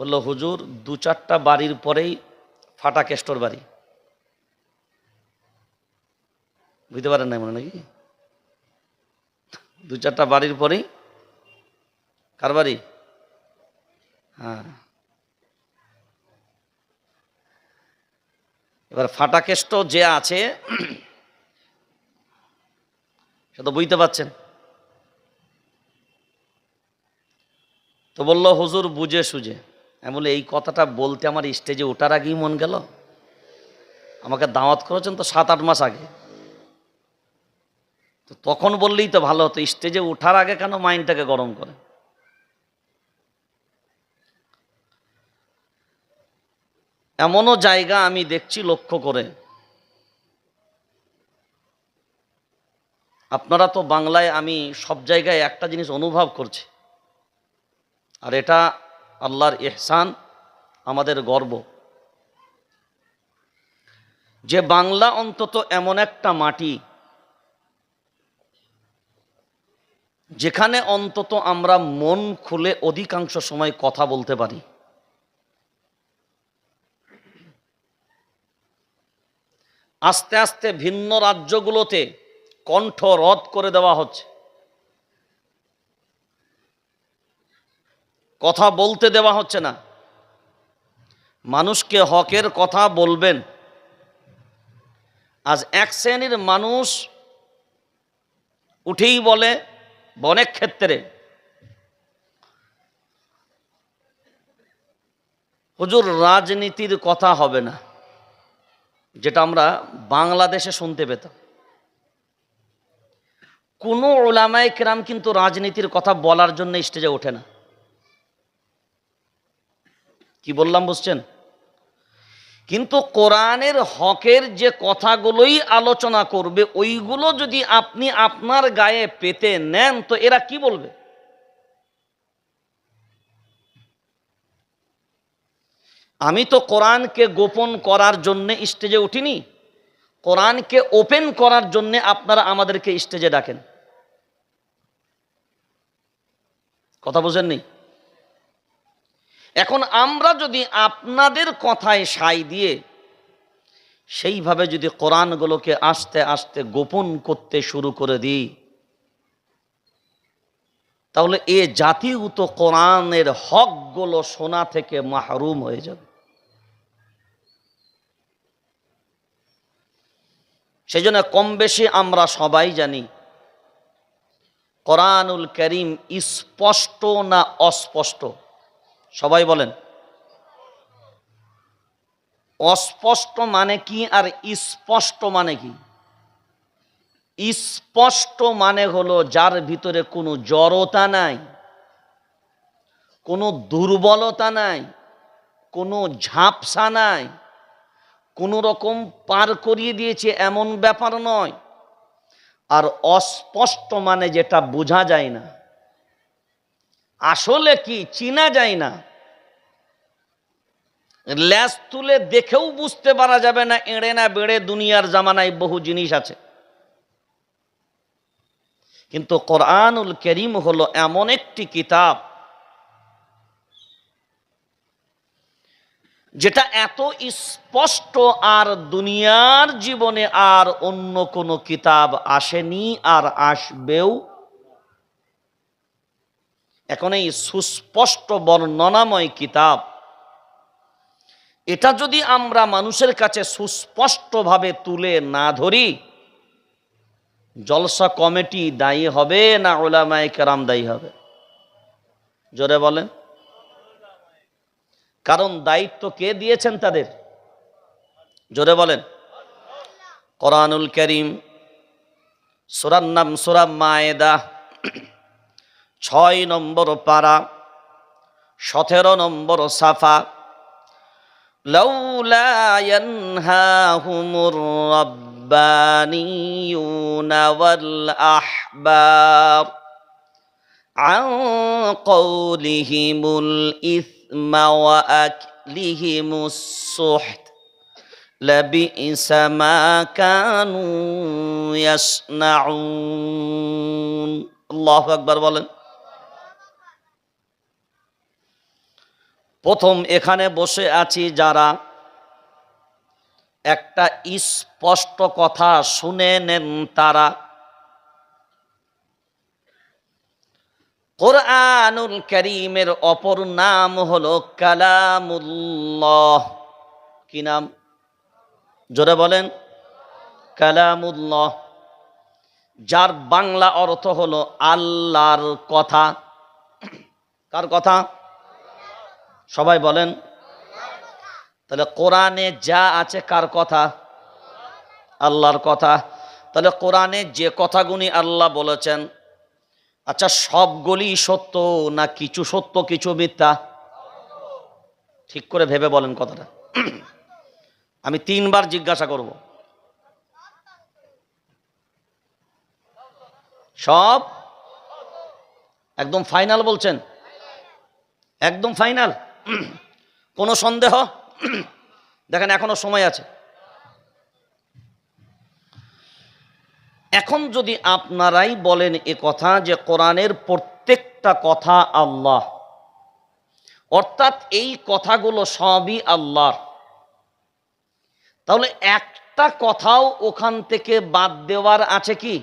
বলল, হুজুর, দু চারটা বাড়ির পরেই ফাটা কেষ্টর বাড়ি। বুঝতে পারেন না মনে নাকি? দু চারটা বাড়ির পরেই কার বাড়ি? হ্যাঁ। এবার ফাটা কেষ্ট যে আছে, সে তো বুঝতে পারছেন। তো বলল, হুজুর, বুঝে সুঝে। আমি বলি এই কথাটা বলতে আমার স্টেজে ওঠার আগেই মন গেল। আমাকে দাওয়াত করেছেন তো সাত আট মাস আগে। তো তখন বললেই তো ভালো হতো স্টেজে ওঠার আগে কেন মাইন্ডটাকে গরম করে? এমনও জায়গা আমি দেখছি লক্ষ্য করে। আপনারা তো বাংলায় আমি সব জায়গায় একটা জিনিস অনুভব করছি। আর এটা আল্লাহর এহসান আমাদের গর্ব। যে বাংলা অন্তত এমন একটা মাটি যেখানে অন্তত আমরা মন খুলে অধিকাংশ সময় কথা বলতে পারি। আস্তে আস্তে ভিন্ন রাজ্যগুলোতে কণ্ঠ রদ করে দেওয়া হচ্ছে। কথা বলতে দেওয়া হচ্ছে না। মানুষকে হকের কথা বলবেন। আজ এক শ্রেণির মানুষ উঠেই বলে অনেক ক্ষেত্রে, হুজুর, রাজনীতির কথা হবে না, যেটা আমরা বাংলাদেশে শুনতে পেতাম। কোনো ওলামায় কেরাম কিন্তু রাজনীতির কথা বলার জন্য স্টেজে ওঠে না। কি বললাম বুঝছেন? কিন্তু কোরআনের হকের যে কথাগুলোই আলোচনা করবে, ওইগুলো যদি আপনি আপনার গায়ে পেতে নেন, তো এরা কি বলবে? আমি তো কোরআনকে গোপন করার জন্যে স্টেজে উঠিনি। কোরআনকে ওপেন করার জন্যে আপনারা আমাদেরকে স্টেজে ডাকেন। কথা বোঝেননি? এখন আমরা যদি আপনাদের কথায় সাই দিয়ে সেইভাবে যদি কোরআনগুলোকে আস্তে আস্তে গোপন করতে শুরু করে দিই, তাহলে এ জাতিগত কোরআনের হকগুলো সোনা থেকে মাহরুম হয়ে যাবে। সেই জন্য কম বেশি আমরা সবাই জানি, কোরআনুল করিম স্পষ্ট না অস্পষ্ট? সবাই বলেন। অস্পষ্ট মানে কি আর স্পষ্ট মানে কি? স্পষ্ট মানে হলো যার ভিতরে কোনো জড়তা নাই, কোনো দুর্বলতা নাই, কোনো ঝাপসা নাই, কোনো রকম পার করিয়ে দিয়েছে এমন ব্যাপার নয়। আর অস্পষ্ট মানে যেটা বোঝা যায় না। আসলে কি চিনা যায় না? ল্যাস তুলে দেখেও বুঝতে পারা যাবে না, এড়ে না বেড়ে দুনিয়ার জামানায় বহু জিনিস আছে। কিন্তু কোরআনুল করিম হলো এমন একটি কিতাব যেটা এত স্পষ্ট আর দুনিয়ার জীবনে আর অন্য কোনো কিতাব আসেনি আর আসবেও এখন এই সুস্পষ্ট বর্ণনাময় কিতাব, এটা যদি আমরা মানুষের কাছে সুস্পষ্টভাবে তুলে না ধরি, জলসা কমিটি দায়ী হবে না ওলামায় কেরাম দায়ী হবে? জোরে বলেন। কারণ দায়িত্ব কে দিয়েছেন তাদের? জোরে বলেন। কোরআনুল করিম, সুরার নাম সুরা মায়েদা। ছয় নম্বর পারা সতেরো নম্বর সাফা لولا ينهاهم الربانيون والأحبار عن قولهم الإثم وأكلهم السحت لبئس ما كانوا يصنعون الله أكبر বলেন প্রথম এখানে বসে আছি যারা একটা স্পষ্ট কথা শুনে নেন তারা। কোরআনুল করিমের অপর নাম হলো কালামুল্লাহ। কি নাম? জোরে বলেন। কালামুল্লাহ। যার বাংলা অর্থ হলো আল্লাহর কথা। কার কথা? সবাই বলেন, তাহলে কোরআনে যা আছে কার কথা? আল্লাহর কথা। তাহলে কোরআনে যে কথাগুলি আল্লাহ বলেছেন আচ্ছা সবগুলি সত্য না কিছু সত্য, কিছু মিথ্যা? ঠিক করে ভেবে বলেন কথাটা। আমি তিনবার জিজ্ঞাসা করব। সব? একদম ফাইনাল বলছেন? একদম ফাইনাল? কোনো সন্দেহ? দেখেন, এখনও সময় আছে। এখন যদি আপনারাই বলেন এ কথা যে কোরআনের প্রত্যেকটা কথা আল্লাহ, অর্থাৎ এই কথাগুলো সবই আল্লাহর, তাহলে একটা কথাও ওখান থেকে বাদ দেওয়ার আছে কি?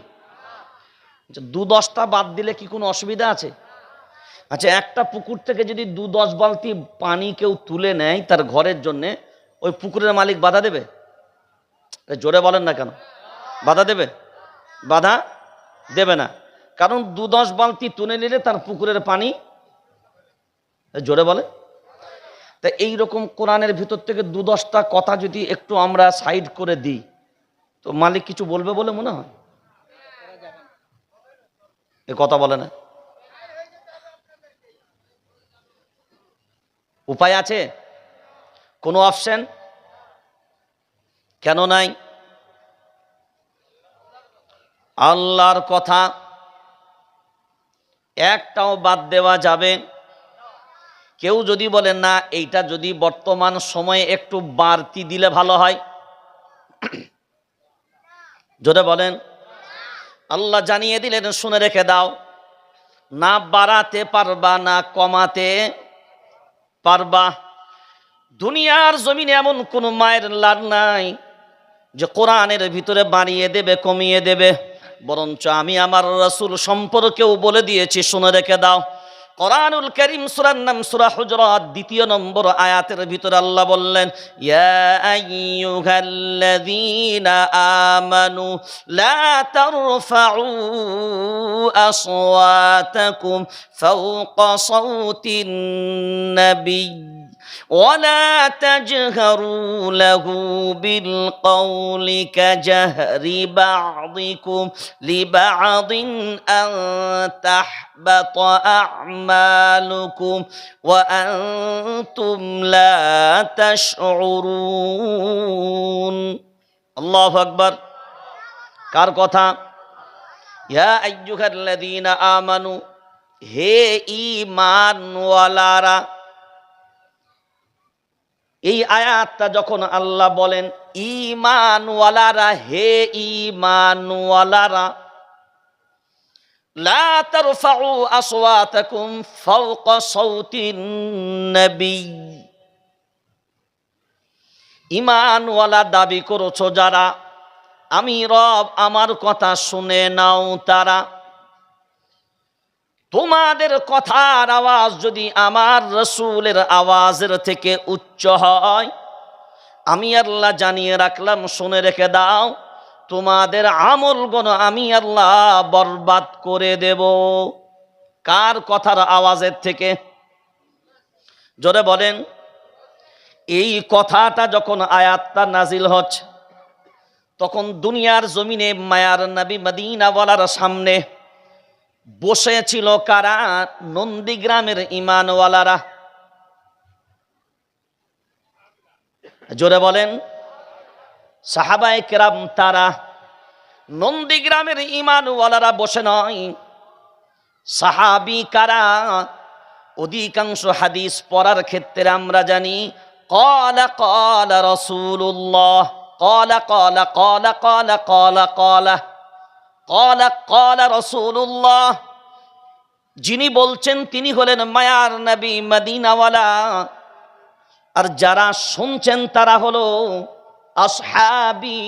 দু দশটা বাদ দিলে কি কোনো অসুবিধা আছে? আচ্ছা একটা পুকুর থেকে যদি দু দশ বালতি পানি কেউ তুলে নেয় তার ঘরের জন্যে, ওই পুকুরের মালিক বাধা দেবে? জোরে বলেন না কেন? বাধা দেবে? বাধা দেবে না। কারণ দু দশ বালতি তুলে নিলে তার পুকুরের পানি জোরে বলে। তা এই রকম কোরআনের ভিতর থেকে দু দশটা কথা যদি একটু আমরা সাইড করে দিই, তো মালিক কিছু বলবে বলে মনে হয়? এ, কথা বলে না। উপায় আছে? কোনো অপশন কেন নাই? আল্লাহর কথা একটাও বাদ দেওয়া যাবে। কেউ যদি বলেন না, এইটা যদি বর্তমান সময়ে একটু বাড়তি দিলে ভালো হয়? যদি বলেন, আল্লাহ জানিয়ে দিলেন, শুনে রেখে দাও। না বাড়াতে পারবা, না কমাতে পারবা? দুনিয়ার জমিনে এমন কোনো মায়ের লাল নাই যে কোরআনের ভিতরে বানিয়ে দেবে, কমিয়ে দেবে। বরঞ্চ আমি আমার রসুল সম্পর্কেও বলে দিয়েছি, শুনে রেখে দাও। কোরআনুল করিম সুরার নাম সুরা হুজরাত, দ্বিতীয় নম্বর আয়াতের ভিতরে আল্লাহ বললেন, ইয়া আইয়ুহাল্লাযীনা আমানু লা তারফাউ আসওয়াতাকুম ফাওকা সাউতিন নাবিয়্য ولا تجهروا له بالقول كجهر بعضكم لبعض أن تحبط أعمالكم وأنتم لا تشعرون الله أكبر কার কথা ইয়া আইয়ুহাল্লাযীনা আমানু হে ঈমানওয়ালারা এই আয়াতটা যখন আল্লাহ বলেন ইমানওয়ালারা হে ইমানওয়ালারা লা তারফাউ আসওয়াতাকুম ফাওকা সাউতিন নবী। ইমানওয়ালা দাবি করেছ যারা, আমি রব, আমার কথা শুনে নাও তারা। তোমাদের কথার আওয়াজ যদি আমার রসুলের আওয়াজের থেকে উচ্চ হয়, আমি আল্লাহ জানিয়ে রাখলাম, শুনে রেখে দাও, তোমাদের আমল গণ আমি আল্লাহ বরবাদ করে দেব। কার কথার আওয়াজের থেকে? জোরে বলেন, এই কথাটা যখন আয়াতটা নাজিল হচ্ছে, তখন দুনিয়ার জমিনে মায়ার নবী মদিনাওয়ালার সামনে বসেছিল কারা? নন্দীগ্রামের ইমানওয়ালারা। জোরে বলেন সাহাবাই কেরাম তারা নন্দীগ্রামের ইমানওয়ালারা বসে নয়। সাহাবি কারা? অধিকাংশ হাদিস পড়ার ক্ষেত্রে আমরা জানি, কলা কলা রসুল্লাহ কলা কলা কলা কলা কলা কলা। কলা কলা রসুল্লাহ যিনি বলছেন তিনি হলেন মায়ার নবী মদিনাওয়ালা। আর যারা শুনছেন তারা হলো আসহাবি